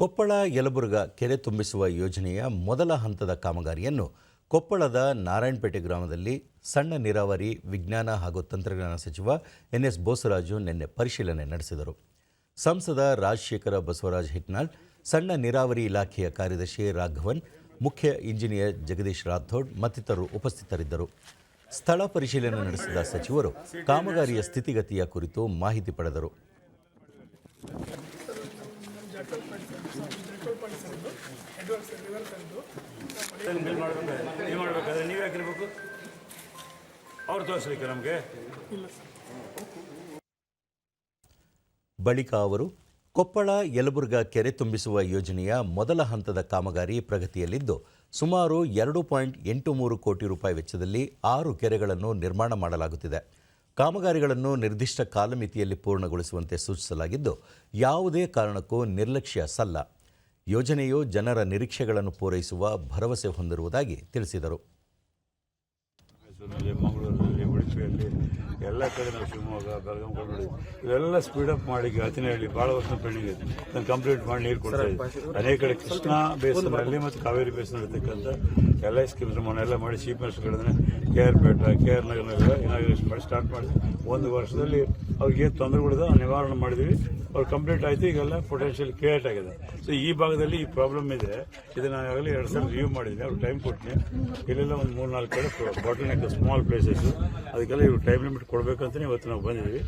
ಕೊಪ್ಪಳ ಯಲಬುರ್ಗ ಕೆರೆ ತುಂಬಿಸುವ ಯೋಜನೆಯ ಮೊದಲ ಹಂತದ ಕಾಮಗಾರಿಯನ್ನು ಕೊಪ್ಪಳದ ನಾರಾಯಣಪೇಟೆ ಗ್ರಾಮದಲ್ಲಿ ಸಣ್ಣ ನೀರಾವರಿ ವಿಜ್ಞಾನ ಹಾಗೂ ತಂತ್ರಜ್ಞಾನ ಸಚಿವ ಎನ್ ಎಸ್ ಬೋಸರಾಜು ನಿನ್ನೆ ಪರಿಶೀಲನೆ ನಡೆಸಿದರು. ಸಂಸದ ರಾಜಶೇಖರ ಬಸವರಾಜ್ ಹಿಟ್ನಾಳ್, ಸಣ್ಣ ನೀರಾವರಿ ಇಲಾಖೆಯ ಕಾರ್ಯದರ್ಶಿ ರಾಘವನ್, ಮುಖ್ಯ ಇಂಜಿನಿಯರ್ ಜಗದೀಶ್ ರಾಥೋಡ್ ಮತ್ತಿತರರು ಉಪಸ್ಥಿತರಿದ್ದರು. ಸ್ಥಳ ಪರಿಶೀಲನೆ ನಡೆಸಿದ ಸಚಿವರು ಕಾಮಗಾರಿಯ ಸ್ಥಿತಿಗತಿಯ ಕುರಿತು ಮಾಹಿತಿ ಪಡೆದರು. ಬಳಿಕ ಅವರು ಕೊಪ್ಪಳ ಯಲಬುರ್ಗಾ ಕೆರೆ ತುಂಬಿಸುವ ಯೋಜನೆಯ ಮೊದಲ ಹಂತದ ಕಾಮಗಾರಿ ಪ್ರಗತಿಯಲ್ಲಿದ್ದು, ಸುಮಾರು ಎರಡು ಪಾಯಿಂಟ್ ಎಂಟು ಮೂರು ಕೋಟಿ ರೂಪಾಯಿ ವೆಚ್ಚದಲ್ಲಿ ಆರು ಕೆರೆಗಳನ್ನು ನಿರ್ಮಾಣ ಮಾಡಲಾಗುತ್ತಿದೆ. ಕಾಮಗಾರಿಗಳನ್ನು ನಿರ್ದಿಷ್ಟ ಕಾಲಮಿತಿಯಲ್ಲಿ ಪೂರ್ಣಗೊಳಿಸುವಂತೆ ಸೂಚಿಸಲಾಗಿದ್ದು, ಯಾವುದೇ ಕಾರಣಕ್ಕೂ ನಿರ್ಲಕ್ಷ್ಯ ಸಲ್ಲ. ಯೋಜನೆಯು ಜನರ ನಿರೀಕ್ಷೆಗಳನ್ನು ಪೂರೈಸುವ ಭರವಸೆ ಹೊಂದಿರುವುದಾಗಿ ತಿಳಿಸಿದರು. ಉಡುಪಿಯಲ್ಲಿ ಎಲ್ಲ ಕಡೆ ನಾವು ಶಿವಮೊಗ್ಗ, ಬೆಳಗಾಂ ಕೊಡೋಣ ಇವೆಲ್ಲ ಸ್ಪೀಡಪ್ ಮಾಡಿ ಹೇಳಿ ಭಾಳ ವರ್ಷ ಪೆಂಡಿಂಗ್ ಇದೆ. ನಾನು ಕಂಪ್ಲೀಟ್ ಮಾಡಿ ನೀರು ಕೊಡ್ತಾ ಇದ್ದೀನಿ. ಅನೇಕ ಕಡೆ ಕೃಷ್ಣಾ ಬೇಸಿನಲ್ಲಿ ಮತ್ತು ಕಾವೇರಿ ಬೇಸಿನಲ್ಲಿ ಇರ್ತಕ್ಕಂಥ ಎಲ್ಲ ಸ್ಕೀಮ್ಸ್ ಮನೆಲ್ಲ ಮಾಡಿ chief ಮಿನಿಸ್ಟರ್ಗಳನ್ನ K R Pete K R Nagar inauguration ಮಾಡಿ ಸ್ಟಾರ್ಟ್ ಮಾಡಿ ಒಂದು ವರ್ಷದಲ್ಲಿ ಅವ್ರಿಗೆ ಏನು ತೊಂದರೆಗಳಿದೆ ನಿವಾರಣೆ ಮಾಡಿದ್ವಿ ಅವ್ರು ಕಂಪ್ಲೀಟ್ ಆಯ್ತು, ಈಗೆಲ್ಲ ಪೊಟೆನ್ಷಿಯಲ್ ಕ್ರಿಯೇಟ್ ಆಗಿದೆ. ಸೊ ಈ ಭಾಗದಲ್ಲಿ ಈ ಪ್ರಾಬ್ಲಮ್ ಇದೆ. ಇದು ನಾನು ಆಗಲೇ ಎರಡು ಸಲ ರಿವ್ಯೂ ಮಾಡಿದ್ದೀನಿ. ಅವ್ರಿಗೆ ಟೈಮ್ ಕೊಟ್ಟಿನಿ. ಇಲ್ಲೆಲ್ಲ ಒಂದು ಮೂರು ನಾಲ್ಕು ಕಡೆ ಬಾಟಲ್ ಸ್ಮಾಲ್ ಪ್ಲೇಸಸ್ ಅದಕ್ಕೆಲ್ಲ ಇವ್ರು ಟೈಮ್ ಲಿಮಿಟ್ ಕೊಡಬೇಕಂತಲೇ ಇವತ್ತು ನಾವು ಬಂದಿದ್ದೀವಿ.